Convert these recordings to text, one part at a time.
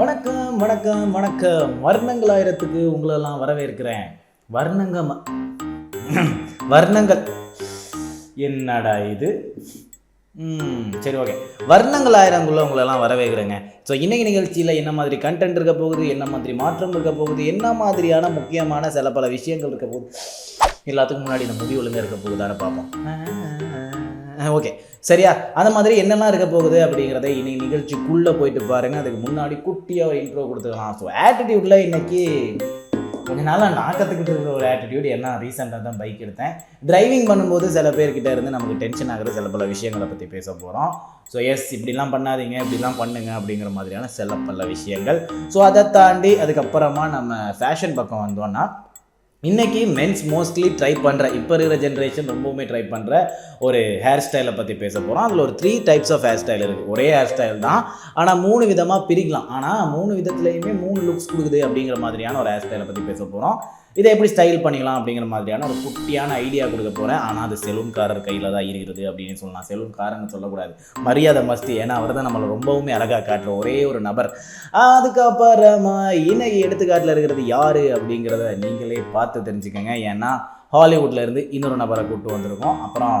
வணக்கம் வணக்கம் வணக்கம். வர்ணங்களாயிரத்துக்கு உங்களெல்லாம் வரவேற்கிறேன். வர்ணங்க வர்ணங்கள். என்னடா இது? சரி ஓகே. வர்ணங்கள் ஆயிரங்குள்ள உங்களெல்லாம் வரவேற்கிறேங்க. ஸோ இன்னைக்கு நிகழ்ச்சியில் என்ன மாதிரி கண்டென்ட் இருக்க போகுது என்ன மாதிரி மாற்றம் இருக்க போகுது என்ன மாதிரியான முக்கியமான சில பல விஷயங்கள் இருக்க போகுது எல்லாத்துக்கும் முன்னாடி இந்த முடி ஒழுங்காக இருக்க போகுதான்னு பார்ப்போம். ஓகே. சரியா? அந்த மாதிரி என்னெல்லாம் இருக்க போகுது அப்படிங்கிறத இன்னைக்கு நிகழ்ச்சிக்குள்ளே போயிட்டு பாருங்கள் அதுக்கு முன்னாடி குட்டியாக ஒரு இன்ட்ரோ கொடுத்துக்கலாம். ஸோ ஆட்டிடியூட்டில் இன்னைக்கு கொஞ்ச நாளாக நான் கற்றுக்கிட்டு இருக்கிற ஒரு ஆட்டிடியூட் என்ன ரீசெண்டாக தான் பைக் எடுத்தேன். டிரைவிங் பண்ணும்போது சில பேர்கிட்ட இருந்து நமக்கு டென்ஷன் ஆகிற சில பல விஷயங்களை பற்றி பேச போகிறோம் ஸோ எஸ் இப்படிலாம் பண்ணாதீங்க இப்படிலாம் பண்ணுங்க அப்படிங்கிற மாதிரியான சில பல விஷயங்கள். ஸோ அதை தாண்டி அதுக்கப்புறமா நம்ம ஃபேஷன் பக்கம் வந்தோன்னா இன்றைக்கி மென்ஸ் மோஸ்ட்லி ட்ரை பண்ணுற இப்போ இருக்கிற ஜென்ரேஷன் ரொம்பவுமே ட்ரை பண்ணுற ஒரு ஹேர் ஸ்டைலை பற்றி பேச போகிறோம் அதில் ஒரு three types of hair style இருக்குது ஒரே ஹேர் ஸ்டைல் தான். ஆனால் மூணு விதமாக பிரிக்கலாம். ஆனால் மூணு விதத்துலையுமே மூணு லுக்ஸ் கொடுக்குது அப்படிங்கிற மாதிரியான ஒரு ஹேர் ஸ்டைலை பற்றி பேச போகிறோம் இதை எப்படி ஸ்டைல் பண்ணிக்கலாம் அப்படிங்கிற மாதிரியான ஒரு குட்டியான ஐடியா கொடுக்க போகிறேன் ஆனால் அது செலூன்காரர் கையில் தான் இருக்கிறது அப்படின்னு சொல்லலாம். செலூன்காரன்னு சொல்லக்கூடாது. மரியாதை மஸ்தி ஏன்னா அவர் தான் நம்மளை ரொம்பவுமே அழகாக காட்டுற ஒரே ஒரு நபர். அதுக்கப்புறமா இணை எடுத்துக்காட்டில் இருக்கிறது யார் அப்படிங்கிறத நீங்களே பார்த்து தெரிஞ்சுக்கோங்க. ஏன்னா ஹாலிவுட்லேருந்து இன்னொரு நபரை கூப்பிட்டு வந்திருக்கோம். அப்புறம்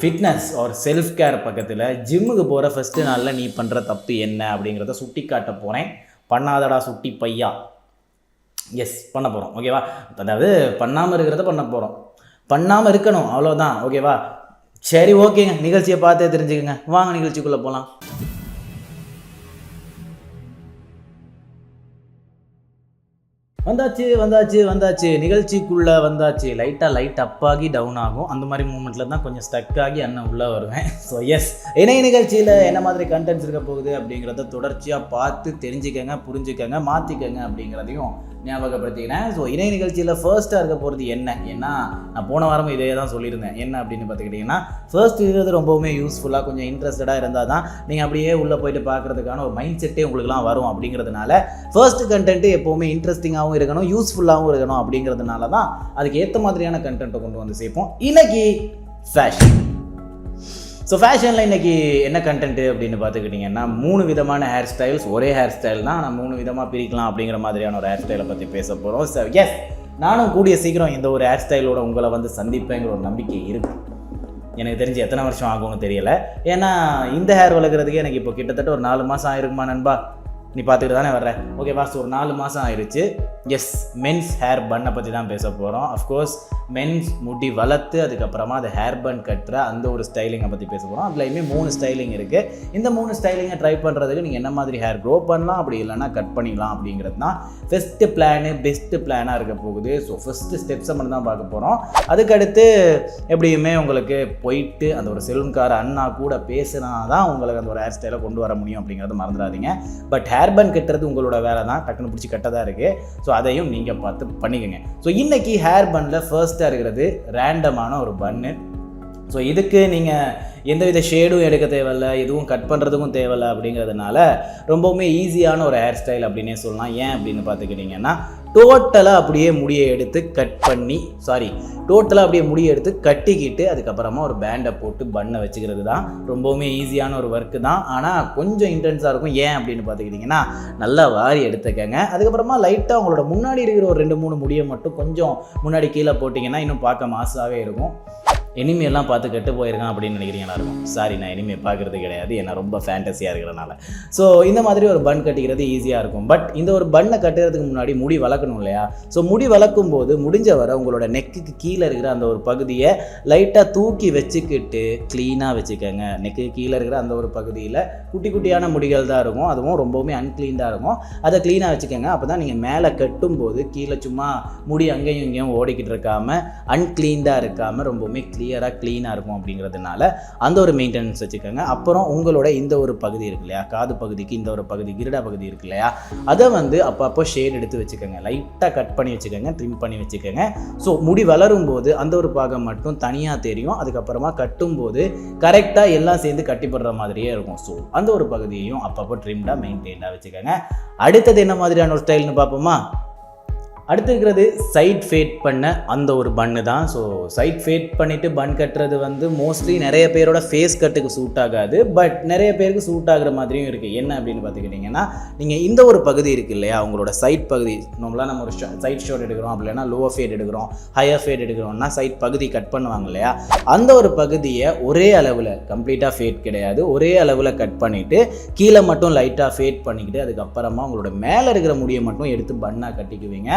ஃபிட்னஸ் ஒரு செல்ஃப் கேர் பக்கத்தில் ஜிம்முக்கு போகிற ஃபஸ்ட்டு நாளில் நீ பண்ணுற தப்பு என்ன அப்படிங்கிறத சுட்டி காட்ட போகிறேன் பண்ணாதடா சுட்டி பையா. எஸ் பண்ண போகிறோம் ஓகேவா அதாவது பண்ணாமல் இருக்கிறத பண்ண போகிறோம் பண்ணாமல் இருக்கணும். அவ்வளோதான் ஓகேவா சரி ஓகேங்க நிகழ்ச்சியை பார்த்தே தெரிஞ்சுக்கோங்க. வாங்க நிகழ்ச்சிக்குள்ளே போகலாம் வந்தாச்சு வந்தாச்சு வந்தாச்சு. நிகழ்ச்சிக்குள்ளே வந்தாச்சு. லைட்டாக லைட் அப் ஆகி டவுன் ஆகும். அந்த மாதிரி மூமெண்ட்டில் தான் கொஞ்சம் ஸ்டக் ஆகி அண்ணன் உள்ளே வருவேன். ஸோ எஸ் இணைய நிகழ்ச்சியில் என்ன மாதிரி கண்டென்ட்ஸ் இருக்க போகுது அப்படிங்கிறத தொடர்ச்சியாக பார்த்து தெரிஞ்சுக்கங்க புரிஞ்சுக்கங்க மாற்றிக்கங்க அப்படிங்கிறதையும் ஞாபகப்படுத்திக்கிறேன். ஸோ இணைய நிகழ்ச்சியில் ஃபர்ஸ்ட்டாக இருக்க போகிறது என்ன? ஏன்னா நான் போன வாரமும் இதே தான் சொல்லியிருந்தேன். என்ன அப்படின்னு பார்த்துக்கிட்டிங்கன்னா ஃபர்ஸ்ட் இருக்கிறது ரொம்பவுமே யூஸ்ஃபுல்லாக கொஞ்சம் இன்ட்ரெஸ்டடாக இருந்தால் தான் நீங்கள் அப்படியே உள்ளே போயிட்டு பார்க்குறதுக்கான ஒரு மைண்ட் செட்டே உங்களுக்குலாம் வரும் அப்படிங்கிறதுனால ஃபர்ஸ்ட் கண்டென்ட்டு எப்போவுமே இன்ட்ரெஸ்டிங்காகவும் இருக்கணும் யூஸ்ஃபுல்லாகவும் இருக்கணும் அப்படிங்கிறதுனால தான் அதுக்கு ஏற்ற மாதிரியான கண்டென்ட்டை கொண்டு வந்து சேர்ப்போம். இன்னைக்கு ஃபேஷன் ஸோ ஃபேஷனில் இன்றைக்கி என்ன கண்டென்ட்டு அப்படின்னு பார்த்துக்கிட்டிங்கன்னா மூணு விதமான ஹேர் ஸ்டைல்ஸ் ஒரே ஹேர் ஸ்டைல் தான் நான் மூணு விதமாக பிரிக்கலாம் அப்படிங்கிற மாதிரியான ஒரு ஹேர் ஸ்டைலை பற்றி பேச போகிறோம் ஸோ எஸ் நானும் கூடிய சீக்கிரம் இந்த ஒரு ஹேர் ஸ்டைலோட உங்களை வந்து சந்திப்பேங்கிற ஒரு நம்பிக்கை இருக்குது எனக்கு தெரிஞ்சு எத்தனை வருஷம் ஆகும்னு தெரியல. ஏன்னா இந்த ஹேர் வளர்க்குறதுக்கே எனக்கு இப்போ கிட்டத்தட்ட ஒரு நாலு மாதம் ஆயிருக்குமா நண்பா? நீ பார்த்துக்கிட்டு தானே வர்ற? ஓகே பாஸ் ஒரு நாலு மாதம் ஆயிடுச்சு எஸ் மென்ஸ் ஹேர் பண்ணை பற்றி தான் பேச போகிறோம் அஃப்கோர்ஸ் மென்ஸ் முடி வளர்த்து அதுக்கப்புறமா அதை ஹேர் பன் கட்டுற அந்த ஒரு ஸ்டைலிங்கை பற்றி பேச போகிறோம் அதுலேயுமே மூணு ஸ்டைலிங் இருக்குது இந்த மூணு ஸ்டைலிங்கை ட்ரை பண்ணுறதுக்கு நீங்கள் என்ன மாதிரி ஹேர் க்ரோ பண்ணலாம் அப்படி இல்லைன்னா கட் பண்ணிக்கலாம் அப்படிங்கிறது தான் ஃபஸ்ட்டு பிளானு பெஸ்ட்டு பிளானாக இருக்க போகுது. ஸோ ஃபஸ்ட்டு ஸ்டெப்ஸை மட்டும் தான் பார்க்க போகிறோம் அதுக்கடுத்து எப்படியுமே உங்களுக்கு போயிட்டு அந்த ஒரு செலூன்கார அண்ணா கூட பேசினா தான் உங்களுக்கு அந்த ஒரு ஹேர் ஸ்டைலை கொண்டு வர முடியும் அப்படிங்கிறத மறந்துடாதீங்க. பட் ஹேர் ஹேர்பன் கட்டுறது உங்களோட வேலை தான் டக்குன்னு பிடிச்சி கட்டதாக இருக்குது ஸோ அதையும் நீங்கள் பார்த்து பண்ணிக்கோங்க. ஸோ இன்றைக்கி ஹேர் பன்னில் ஃபர்ஸ்ட்டாக இருக்கிறது ரேண்டமான ஒரு பன்னு ஸோ இதுக்கு நீங்கள் எந்தவித ஷேடும் எடுக்க தேவையில்ல எதுவும் கட் பண்ணுறதுக்கும் தேவையில்ல அப்படிங்கிறதுனால ரொம்பவுமே ஈஸியான ஒரு ஹேர் ஸ்டைல் அப்படின்னே சொல்லலாம். ஏன் அப்படின்னு பார்த்துக்கிட்டிங்கன்னா டோட்டலாக அப்படியே முடியை எடுத்து கட் பண்ணி சாரி டோட்டலாக அப்படியே முடியை எடுத்து கட்டிக்கிட்டு அதுக்கப்புறமா ஒரு பேண்டை போட்டு பண்ணை வச்சுக்கிறது தான் ரொம்பவுமே ஈஸியான ஒரு ஒர்க்கு தான். ஆனால் கொஞ்சம் இன்டென்ஸாக இருக்கும். ஏன் அப்படின்னு பார்த்துக்கிட்டிங்கன்னா நல்லா வாரி எடுத்துக்கங்க. அதுக்கப்புறமா லைட்டாக உங்களோட முன்னாடி இருக்கிற ஒரு ரெண்டு மூணு முடியை மட்டும் கொஞ்சம் முன்னாடி கீழே போட்டிங்கன்னா இன்னும் பார்க்க மாசாகவே இருக்கும். எனிமையெல்லாம் பார்த்து கெட்டு போயிருக்கான் அப்படின்னு நினைக்கிறீங்க இருக்கும் சாரி நான் எனிமே பார்க்குறது கிடையாது. ஏன்னா ரொம்ப ஃபேண்டஸியாக இருக்கிறனால ஸோ இந்த மாதிரி ஒரு பன் கட்டிக்கிறது ஈஸியாக இருக்கும். பட் இந்த ஒரு பண்ணை கட்டுறதுக்கு முன்னாடி முடி வளர்க்கணும் இல்லையா? ஸோ முடி வளர்க்கும் போது முடிஞ்ச வரை உங்களோட நெக்குக்கு கீழே இருக்கிற அந்த ஒரு பகுதியை லைட்டாக தூக்கி வச்சுக்கிட்டு க்ளீனாக வச்சுக்கோங்க. நெக்கு கீழே இருக்கிற அந்த ஒரு பகுதியில் குட்டி குட்டியான முடிகள் தான் இருக்கும். அதுவும் ரொம்பவுமே அன்க்ளீன்டாக இருக்கும். அதை க்ளீனாக வச்சுக்கோங்க. அப்போ தான் நீங்கள் மேலே கட்டும்போது கீழே சும்மா முடி அங்கேயும் இங்கேயும் ஓடிக்கிட்டு இருக்காமல் அன்க்ளீன்டாக இருக்காமல் ரொம்பவுமே கிளியராக க்ளீனாக இருக்கும் அப்படிங்கிறதுனால அந்த ஒரு மெயின்டெனன்ஸ் வச்சுக்கோங்க. அப்புறம் உங்களோட இந்த ஒரு பகுதி இருக்கு இல்லையா? காது பகுதிக்கு இந்த ஒரு பகுதி கிரடா பகுதி இருக்கு இல்லையா? அதை வந்து அப்பப்போ ஷேட் எடுத்து வச்சுக்கோங்க. லைட்டாக கட் பண்ணி வச்சுக்கோங்க ட்ரிம் பண்ணி வச்சுக்கோங்க. ஸோ முடி வளரும் போது அந்த ஒரு பாகம் மட்டும் தனியாக தெரியும். அதுக்கப்புறமா கட்டும்போது கரெக்டாக எல்லாம் சேர்ந்து கட்டிப்படுற மாதிரியே இருக்கும். ஸோ அந்த ஒரு பகுதியையும் அப்பப்போ ட்ரிம்டாக மெயின்டைன்டாக வச்சுக்கோங்க. அடுத்தது என்ன மாதிரியான ஒரு ஸ்டைல்னு பார்ப்போமா? அடுத்து இருக்கிறது சைட் ஃபேட் பண்ண அந்த ஒரு பன்னு தான். ஸோ சைட் ஃபேட் பண்ணிவிட்டு பன் கட்டுறது வந்து மோஸ்ட்லி நிறைய பேரோட ஃபேஸ் கட்டுக்கு சூட் ஆகாது. பட் நிறைய பேருக்கு சூட் ஆகுற மாதிரியும் இருக்குது என்ன அப்படின்னு பார்த்துக்கிட்டிங்கன்னா நீங்கள் இந்த ஒரு பகுதி இருக்குது இல்லையா? உங்களோட சைட் பகுதி. நம்மளாம் நம்ம ஒரு சைட் ஷாட் எடுக்கிறோம். அப்படின்னா லோவர் ஃபேட் எடுக்கிறோம். ஹையர் ஃபேட் எடுக்கிறோம்னா சைட் பகுதி கட் பண்ணுவாங்க இல்லையா? அந்த ஒரு பகுதியை ஒரே அளவில் கம்ப்ளீட்டாக ஃபேட் கிடையாது. ஒரே அளவில் கட் பண்ணிவிட்டு கீழே மட்டும் லைட்டாக ஃபேட் பண்ணிக்கிட்டு அதுக்கப்புறமா உங்களோட மேலே இருக்கிற முடியை மட்டும் எடுத்து பன்னாக கட்டிக்குவீங்க.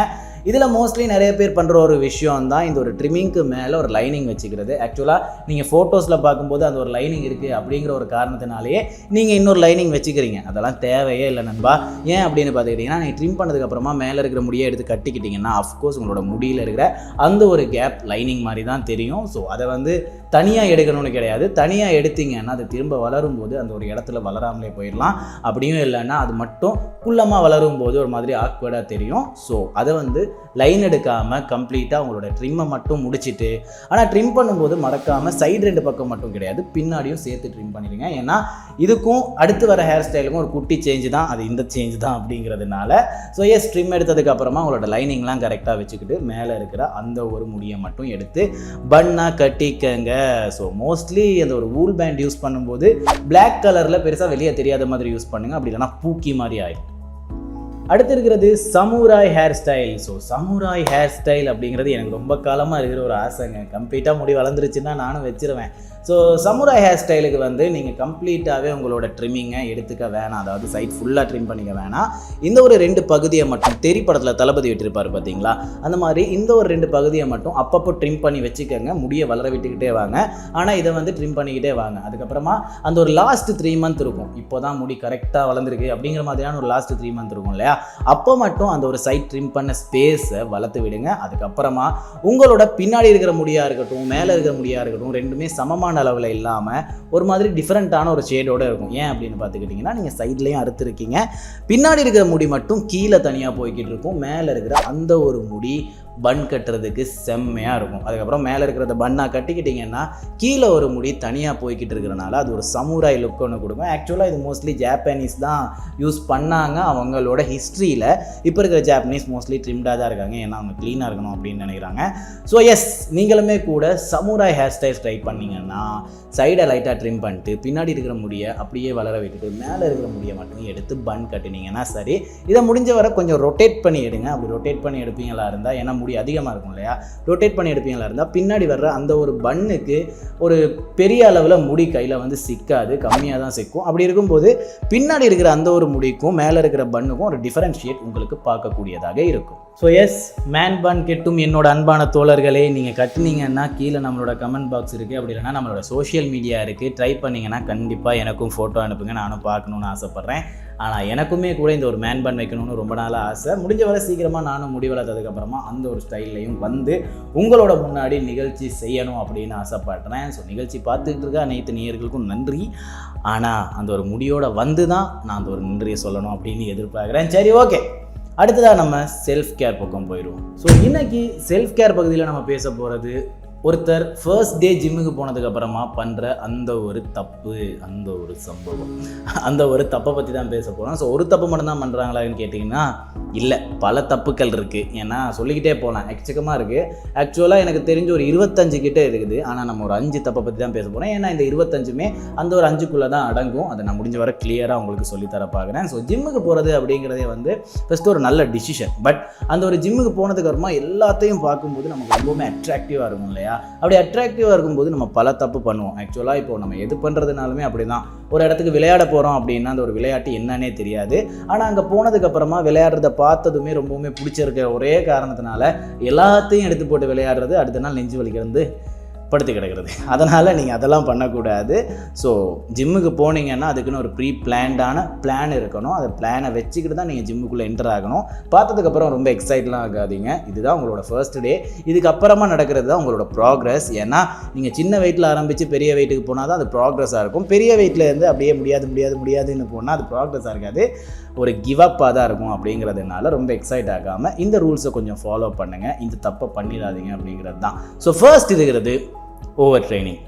இதில் மோஸ்ட்லி நிறைய பேர் பண்ணுற ஒரு விஷயம் தான் இந்த ஒரு ட்ரிம்மிங்க்கு மேலே ஒரு லைனிங் வச்சுக்கிறது. ஆக்சுவலாக நீங்கள் ஃபோட்டோஸில் பார்க்கும்போது அந்த ஒரு லைனிங் இருக்குது அப்படிங்கிற ஒரு காரணத்தினாலேயே நீங்கள் இன்னொரு லைனிங் வச்சுக்கிறீங்க. அதெல்லாம் தேவையே இல்லை நண்பா. ஏன் அப்படின்னு பார்த்துக்கிட்டிங்கன்னா நீங்கள் ட்ரிம் பண்ணதுக்கப்புறமா மேலே இருக்கிற முடியை எடுத்து கட்டிக்கிட்டிங்கன்னா அஃப்கோர்ஸ் உங்களோட முடியில் இருக்கிற அந்த ஒரு கேப் லைனிங் மாதிரி தான் தெரியும். ஸோ அதை வந்து தனியாக எடுக்கணும்னு கிடையாது. தனியாக எடுத்தீங்கன்னா அது திரும்ப வளரும் போது அந்த ஒரு இடத்துல வளராமலே போயிடலாம். அப்படியும் இல்லைன்னா அது மட்டும் குள்ளமாக வளரும் போது ஒரு மாதிரி ஆக்வர்டாக தெரியும். ஸோ அதை வந்து வந்து லைன் எடுக்காமல் கம்ப்ளீட்டாக உங்களோட ட்ரிம்மை மட்டும் முடிச்சிட்டு ஆனால் ட்ரிம் பண்ணும்போது மறக்காமல் சைடு ரெண்டு பக்கம் மட்டும் கிடையாது பின்னாடியும் சேர்த்து ட்ரிம் பண்ணிடுங்க. ஏன்னா இதுக்கும் அடுத்து வர ஹேர் ஸ்டைலுக்கும் ஒரு குட்டி சேஞ்ச் தான் அது இந்த சேஞ்ச் தான் அப்படிங்கிறதுனால. ஸோ எஸ் ட்ரிம் எடுத்ததுக்கு அப்புறமா உங்களோட லைனிங்லாம் கரெக்டாக வச்சுக்கிட்டு மேலே இருக்கிற அந்த ஒரு முடியை மட்டும் எடுத்து பன்னாக கட்டிக்கங்க. ஸோ மோஸ்ட்லி அந்த ஒரு வூல் பேண்ட் யூஸ் பண்ணும்போது பிளாக் கலரில் பெருசாக வெளியே தெரியாத மாதிரி யூஸ் பண்ணுங்கள் அப்படி இல்லைன்னா பூக்கி மாதிரி ஆகிடும் அடுத்து இருக்கிறது samurai hair style so samurai hair style அப்படிங்கிறது எனக்கு ரொம்ப காலமாக இருக்கிற ஒரு ஆசைங்க. கம்ப்ளீட்டாக முடி வளர்ந்துருச்சுன்னா நானும் வச்சிருவேன். ஸோ சமுராய் ஹேர் ஸ்டைலுக்கு வந்து நீங்கள் கம்ப்ளீட்டாகவே உங்களோட ட்ரிம்மிங்கை எடுத்துக்க வேணாம். அதாவது சைட் ஃபுல்லாக ட்ரிம் பண்ணிக்க வேணாம். இந்த ஒரு ரெண்டு பகுதியை மட்டும் தெரி படத்தில் தளபதி விட்டுருப்பார் பார்த்தீங்களா அந்த மாதிரி இந்த ஒரு ரெண்டு பகுதியை மட்டும் அப்பப்போ ட்ரிம் பண்ணி வச்சுக்கோங்க. முடியை வளர விட்டுக்கிட்டே வாங்க. ஆனால் இதை வந்து ட்ரிம் பண்ணிக்கிட்டே வாங்க. அதுக்கப்புறமா அந்த ஒரு லாஸ்ட் த்ரீ மந்த் இருக்கும். இப்போ தான் முடி கரெக்டாக வளர்ந்துருக்கு அப்படிங்கிற மாதிரியான ஒரு லாஸ்ட் த்ரீ மந்த் இருக்கும் இல்லையா? அப்போ மட்டும் அந்த ஒரு சைட் ட்ரிம் பண்ண ஸ்பேஸை வளர்த்து விடுங்க. அதுக்கப்புறமா உங்களோட பின்னாடி இருக்கிற முடியாக இருக்கட்டும் மேலே இருக்கிற முடியாக இருக்கட்டும் ரெண்டுமே சமமான அளவில் இல்லாமல் ஒரு மாதிரி டிஃப்ரெண்ட்டான ஒரு ஷேடோடு இருக்கும். ஏன் அப்படின்னு பார்த்துக்கிட்டிங்கன்னா நீங்கள் சைட்லேயும் அறுத்துருக்கீங்க. பின்னாடி இருக்கிற முடி மட்டும் கீழே தனியாக போய்கிட்டு இருக்கும். மேலே இருக்கிற அந்த ஒரு முடி பன் கட்டுறதுக்கு செம்மையாக இருக்கும். அதுக்கப்புறம் மேலே இருக்கிறத பன்னாக கட்டிக்கிட்டிங்கன்னா கீழே ஒரு முடி தனியாக போய்கிட்டு இருக்கிறனால அது ஒரு சமுராய் லுக் ஒன்று கொடுக்கும். ஆக்சுவலாக இது மோஸ்ட்லி ஜாப்பனீஸ் தான் யூஸ் பண்ணாங்க. அவங்களோட ஹிஸ்ட்ரியில் இப்போ இருக்கிற ஜாப்பனீஸ் மோஸ்ட்லி ட்ரிம்டாக தான் இருக்காங்க. ஏன்னா அவங்க க்ளீனாக இருக்கணும் அப்படின்னு நினைக்கிறாங்க. ஸோ எஸ் நீங்களுமே கூட சமுராய் ஹேர் ஸ்டைல் ட்ரை பண்ணீங்கன்னா சைடை லைட்டாக ட்ரிம் பண்ணிட்டு பின்னாடி இருக்கிற முடியை அப்படியே வளர விட்டுட்டு மேலே இருக்கிற முடியை மட்டும் எடுத்து பன் கட்டினீங்கன்னா சரி. இதை முடிஞ்ச வரை கொஞ்சம் ரொட்டேட் பண்ணி எடுங்க. அப்படி ரொட்டேட் பண்ணி எடுப்பீங்களா இருந்தால் ஏன்னா முடி அதிகமாக இருக்கும் இல்லையா? ரொட்டேட் பண்ணி எடுப்பீங்களா இருந்தால் பின்னாடி வர்ற அந்த ஒரு பன்னுக்கு ஒரு பெரிய அளவில் முடி கையில் வந்து சிக்காது கம்மியாக தான் சிக்கும். அப்படி இருக்கும்போது பின்னாடி இருக்கிற அந்த ஒரு முடிக்கும் மேலே இருக்கிற பன்னுக்கும் ஒரு டிஃபரன்ஷியேட் உங்களுக்கு பார்க்கக்கூடியதாக இருக்கும். ஸோ எஸ் மேன் பான் கெட்டும் என்னோட அன்பான தோழர்களே நீங்கள் கட்டுனீங்கன்னா கீழே நம்மளோட கமெண்ட் பாக்ஸ் இருக்குது அப்படி இல்லைன்னா நம்மளோட சோஷியல் மீடியா இருக்குது ட்ரை பண்ணிங்கன்னா கண்டிப்பாக எனக்கும் ஃபோட்டோ அனுப்புங்க. நானும் பார்க்கணுன்னு ஆசைப்பட்றேன். ஆனால் எனக்குமே கூட இந்த ஒரு மேன் பான் வைக்கணும்னு ரொம்ப நாளாக ஆசை. முடிஞ்ச வரை சீக்கிரமாக நானும் முடி வளர்த்ததுக்கப்புறமா அந்த ஒரு ஸ்டைல்லையும் வந்து உங்களோட முன்னாடி நிகழ்ச்சி செய்யணும் அப்படின்னு ஆசைப்பட்றேன். ஸோ நிகழ்ச்சி பார்த்துக்கிட்டு இருக்க அனைத்து நேயர்களுக்கும் நன்றி. ஆனால் அந்த ஒரு முடியோட வந்து தான் நான் அந்த ஒரு நன்றியை சொல்லணும் அப்படின்னு எதிர்பார்க்குறேன். சரி ஓகே அடுத்ததாக நம்ம செல்ஃப் கேர் பக்கம் போயிடுவோம். ஸோ இன்னைக்கு செல்ஃப் கேர் பகுதியில் நம்ம பேச போகிறது ஒருத்தர் ஃபர்ஸ்ட் டே ஜிம்முக்கு போனதுக்கு அப்புறமா பண்ணுற அந்த ஒரு தப்பு அந்த ஒரு சம்பவம். அந்த ஒரு தப்பை பற்றி தான் பேச போகிறோம் ஸோ ஒரு தப்பு மட்டும்தான் பண்ணுறாங்களான்னு கேட்டிங்கன்னா இல்லை. பல தப்புக்கள் இருக்குது ஏன்னா சொல்லிக்கிட்டே போகலாம் எக்கச்சக்கமாக இருக்குது ஆக்சுவலாக எனக்கு தெரிஞ்ச ஒரு இருபத்தஞ்சு கிட்டே இருக்குது. ஆனால் நம்ம ஒரு அஞ்சு தப்பை பற்றி தான் பேச போகிறோம் ஏன்னா இந்த இருபத்தஞ்சுமே அந்த ஒரு அஞ்சுக்குள்ளே தான் அடங்கும். அதை நான் முடிஞ்ச வரை கிளியராக உங்களுக்கு சொல்லித்தர பார்க்குறேன் ஸோ ஜிம்முக்கு போகிறது அப்படிங்கிறதே வந்து ஃபஸ்ட்டு ஒரு நல்ல டிசிஷன் பட் அந்த ஒரு ஜிம்முக்கு போனதுக்கு அப்புறமா எல்லாத்தையும் பார்க்கும்போது நமக்கு ரொம்பவுமே அட்ராக்டிவாக இருக்கும் இல்லையா? அப்படி அட்ராக்டிவாக இருக்கும்போது நம்ம பல தப்பு பண்ணுவோம். ஆக்சுவலாக இப்போ நம்ம எது பண்ணுறதுனாலுமே அப்படி தான் ஒரு இடத்துக்கு விளையாட போகிறோம் அப்படின்னா அந்த ஒரு விளையாட்டு என்னன்னே தெரியாது. ஆனால் அங்கே போனதுக்கப்புறமா விளையாடுறத பார்த்ததுமே ரொம்பவுமே பிடிச்சிருக்க ஒரே காரணத்தினால எல்லாத்தையும் எடுத்து போட்டு விளையாடுறது அடுத்த நாள் நெஞ்சு வலிக்கிறது. படுத்து கிடக்கிறது. அதனால் நீங்கள் அதெல்லாம் பண்ணக்கூடாது. ஸோ ஜிம்முக்கு போனீங்கன்னா அதுக்குன்னு ஒரு ப்ரீ பிளான்டான பிளான் இருக்கணும் அந்த பிளானை வச்சுக்கிட்டு தான் நீங்கள் ஜிம்முக்குள்ளே என்டர் ஆகணும். பார்த்ததுக்கப்புறம் ரொம்ப எக்ஸைட்லாம் ஆகாதீங்க. இதுதான் உங்களோட ஃபர்ஸ்ட் டே இதுக்கப்புறமா நடக்கிறது தான் உங்களோட ப்ராக்ரஸ் ஏன்னா நீங்கள் சின்ன வெயிட்டில் ஆரம்பித்து பெரிய வெயிட்டுக்கு போனால் தான் அது ப்ராக்ரஸாக இருக்கும். பெரிய வெயிட்லேருந்து அப்படியே முடியாது முடியாது முடியாதுன்னு போனால் அது ப்ராக்ரஸாக இருக்காது. ஒரு கிவ் அப்பாக தான் இருக்கும் அப்படிங்கிறதுனால ரொம்ப எக்ஸைட் ஆகாமல் இந்த ரூல்ஸை கொஞ்சம் ஃபாலோ பண்ணுங்கள் இந்த தப்பை பண்ணிடாதீங்க அப்படிங்கிறது தான். ஸோ ஃபர்ஸ்ட் இதுங்கிறது ஓவர் ட்ரைனிங்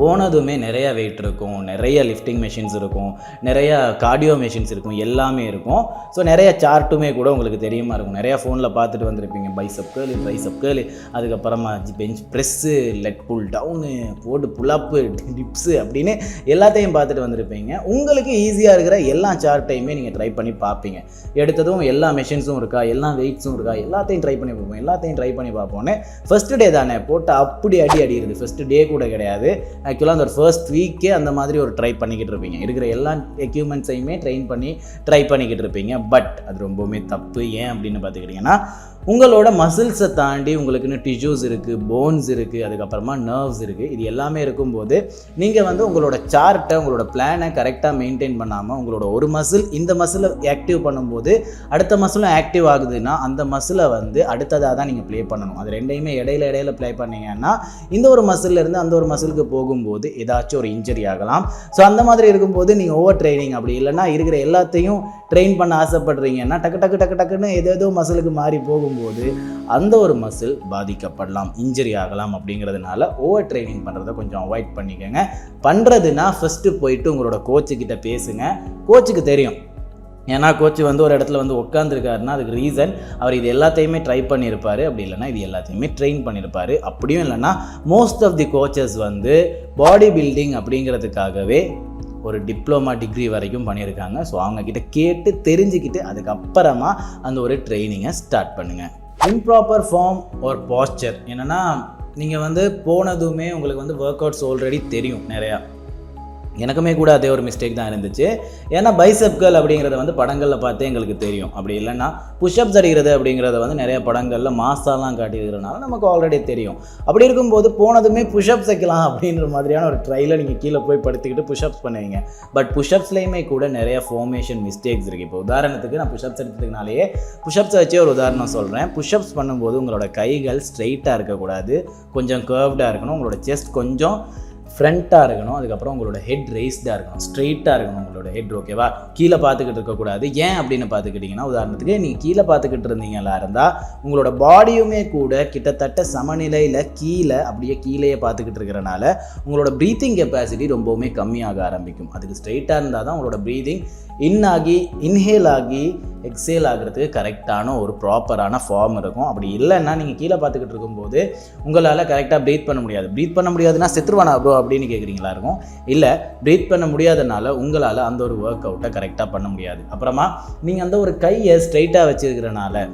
போனதுமே நிறைய வெயிட் இருக்கும் நிறைய லிஃப்டிங் மெஷின்ஸ் இருக்கும் நிறைய கார்டியோ மெஷின்ஸ் இருக்கும் எல்லாமே இருக்கும். ஸோ நிறைய சார்ட்டுமே கூட உங்களுக்கு தெரியுமா இருக்கும். நிறையா ஃபோனில் பார்த்துட்டு வந்திருப்பீங்க. பைசப் கேர்லு பைசப் கேர்லு அதுக்கப்புறமா bench press lat pull down போட்டு புல்லப்பு டிப்ஸு அப்படின்னு எல்லாத்தையும் பார்த்துட்டு வந்திருப்பீங்க. உங்களுக்கு ஈஸியாக இருக்கிற எல்லா சார்ட்டையுமே நீங்கள் ட்ரை பண்ணி பார்ப்பீங்க. எடுத்ததும் எல்லா மெஷின்ஸும் இருக்கா எல்லா வெயிட்ஸும் இருக்கா எல்லாத்தையும் ட்ரை பண்ணி பார்ப்போம். எல்லாத்தையும் ட்ரை பண்ணி பார்ப்போன்னே ஃபஸ்ட்டு டே தானே போட்டு அப்படி அடி அடிக்கிறது ஃபஸ்ட்டு டே கூட கிடையாது. ஆக்சுவலாக அந்த ஒரு ஃபர்ஸ்ட் வீக்கே அந்த மாதிரி ஒரு ட்ரை பண்ணிக்கிட்டு இருப்பீங்க. இருக்கிற எல்லா எக்யூப்மெண்ட்ஸையுமே ட்ரெயின் பண்ணி ட்ரை பண்ணிக்கிட்டு இருப்பீங்க. பட் அது ரொம்பவுமே தப்பு. ஏன் அப்படின்னு பார்த்துக்கிட்டிங்கன்னா உங்களோட மசில்ஸை தாண்டி உங்களுக்குன்னு டிஷ்யூஸ் இருக்குது போன்ஸ் இருக்குது அதுக்கப்புறமா நர்வ்ஸ் இருக்குது இது எல்லாமே இருக்கும்போது நீங்கள் வந்து உங்களோட சார்ட்டை உங்களோட பிளானை கரெக்டாக மெயின்டைன் பண்ணாமல் உங்களோட ஒரு மசில் இந்த மசிலை ஆக்டிவ் பண்ணும்போது அடுத்த மசிலும் ஆக்டிவ் ஆகுதுன்னா அந்த மசிலை வந்து அடுத்ததாக தான் நீங்கள் ப்ளே பண்ணணும். அது ரெண்டையுமே இடையில இடையில ப்ளே பண்ணீங்கன்னா இந்த ஒரு மசிலிருந்து அந்த ஒரு மசிலுக்கு போகும் போகும்போது ஏதாச்சும் ஒரு இன்ஜரி ஆகலாம். ஸோ அந்த மாதிரி இருக்கும்போது நீங்கள் ஓவர் ட்ரைனிங் அப்படி இல்லைன்னா இருக்கிற எல்லாத்தையும் ட்ரெயின் பண்ண ஆசைப்படுறீங்கன்னா டக்கு டக்கு டக்கு டக்குன்னு ஏதேதோ மசிலுக்கு மாறி போகும்போது அந்த ஒரு மசில் பாதிக்கப்படலாம் இன்ஜரி ஆகலாம் அப்படிங்கிறதுனால ஓவர் ட்ரைனிங் பண்ணுறதை கொஞ்சம் அவாய்ட் பண்ணிக்கோங்க. பண்ணுறதுனா ஃபஸ்ட்டு போயிட்டு உங்களோட கோச்சுக்கிட்ட பேசுங்க. கோச்சுக்கு தெரியும். ஏன்னா கோச் வந்து ஒரு இடத்துல வந்து உட்காந்துருக்காருன்னா அதுக்கு ரீசன் அவர் இது எல்லாத்தையுமே ட்ரை பண்ணியிருப்பார். அப்படி இல்லைன்னா இது எல்லாத்தையுமே ட்ரெயின் பண்ணியிருப்பார். அப்படியும் இல்லைன்னா மோஸ்ட் ஆஃப் தி கோச்சஸ் வந்து பாடி பில்டிங் அப்படிங்கிறதுக்காகவே ஒரு டிப்ளமா டிகிரி வரைக்கும் பண்ணியிருக்காங்க. ஸோ அவங்கக்கிட்ட கேட்டு தெரிஞ்சுக்கிட்டு அதுக்கப்புறமா அந்த ஒரு ட்ரைனிங்கை ஸ்டார்ட் பண்ணுங்கள் இம்ப்ராப்பர் ஃபார்ம் ஒரு பாஸ்டர் என்னென்னா நீங்கள் வந்து போனதுமே உங்களுக்கு வந்து ஒர்க் அவுட்ஸ் ஆல்ரெடி தெரியும் நிறையா. எனக்குமே கூட அதே ஒரு மிஸ்டேக் தான் இருந்துச்சு. ஏன்னா பைசப்கள் அப்படிங்கிறத வந்து படங்களில் பார்த்தே எங்களுக்கு தெரியும். அப்படி இல்லைன்னா புஷ்அப்ஸ் அடிக்கிறது அப்படிங்கிறத வந்து நிறைய படங்களில் மாசாலாம் காட்டியிருக்கிறனால நமக்கு ஆல்ரெடி தெரியும். அப்படி இருக்கும்போது போனதுமே புஷ்அப்ஸ் வைக்கலாம் அப்படின்ற மாதிரியான ஒரு ட்ரையில் நீங்கள் கீழே போய் படுத்துக்கிட்டு புஷ்அப்ஸ் பண்ணுவீங்க. பட் புஷ்அப்ஸ்லேயுமே கூட நிறைய ஃபார்மேஷன் மிஸ்டேக்ஸ் இருக்குது இப்போ உதாரணத்துக்கு நான் புஷ்அப்ஸ் எடுத்ததுனாலேயே புஷ்அப்ஸை வச்சே ஒரு உதாரணம் சொல்கிறேன் புஷ்அப்ஸ் பண்ணும்போது உங்களோட கைகள் ஸ்ட்ரைட்டாக இருக்கக்கூடாது. கொஞ்சம் கர்வ்டாக இருக்கணும். உங்களோட செஸ்ட் கொஞ்சம் ஃப்ரண்ட்டாக இருக்கணும் அதுக்கப்புறம் உங்களோட ஹெட் ரைஸ்டாக இருக்கணும். ஸ்ட்ரெயிட்டாக இருக்கணும் உங்களோட ஹெட் ஓகேவா கீழே பார்த்துக்கிட்டு இருக்கக்கூடாது. ஏன் அப்படின்னு பார்த்துக்கிட்டிங்கன்னா உதாரணத்துக்கு நீங்கள் கீழே பார்த்துக்கிட்டு இருந்தீங்களா இருந்தால் உங்களோட பாடியுமே கூட கிட்டத்தட்ட சமநிலையில் கீழே அப்படியே கீழேயே பார்த்துக்கிட்டு இருக்கிறனால உங்களோட ப்ரீத்திங் கெப்பாசிட்டி ரொம்பவுமே கம்மியாக ஆரம்பிக்கும். அதுக்கு ஸ்ட்ரெயிட்டாக இருந்தால் தான் உங்களோட ப்ரீதிங் இன் ஆகி இன்ஹேல் ஆகி எக்ஸேல் ஆகிறதுக்கு கரெக்டான ஒரு ப்ராப்பரான ஃபார்ம் இருக்கும். அப்படி இல்லைன்னா நீங்கள் கீழே பார்த்துக்கிட்டு இருக்கும்போது உங்களால் கரெக்டாக ப்ரீத் பண்ண முடியாது. ப்ரீத் பண்ண முடியாதுன்னா செத்துருவானா ப்ரோ அப்படின்னு கேட்குறீங்களா இருக்கும்? இல்லை ப்ரீத் பண்ண முடியாதனால உங்களால் அந்த ஒரு ஒர்க் அவுட்டை கரெக்டாக பண்ண முடியாது. அப்புறமா நீங்கள் அந்த ஒரு கையை ஸ்ட்ரைட்டாக வச்சுருக்கிறனால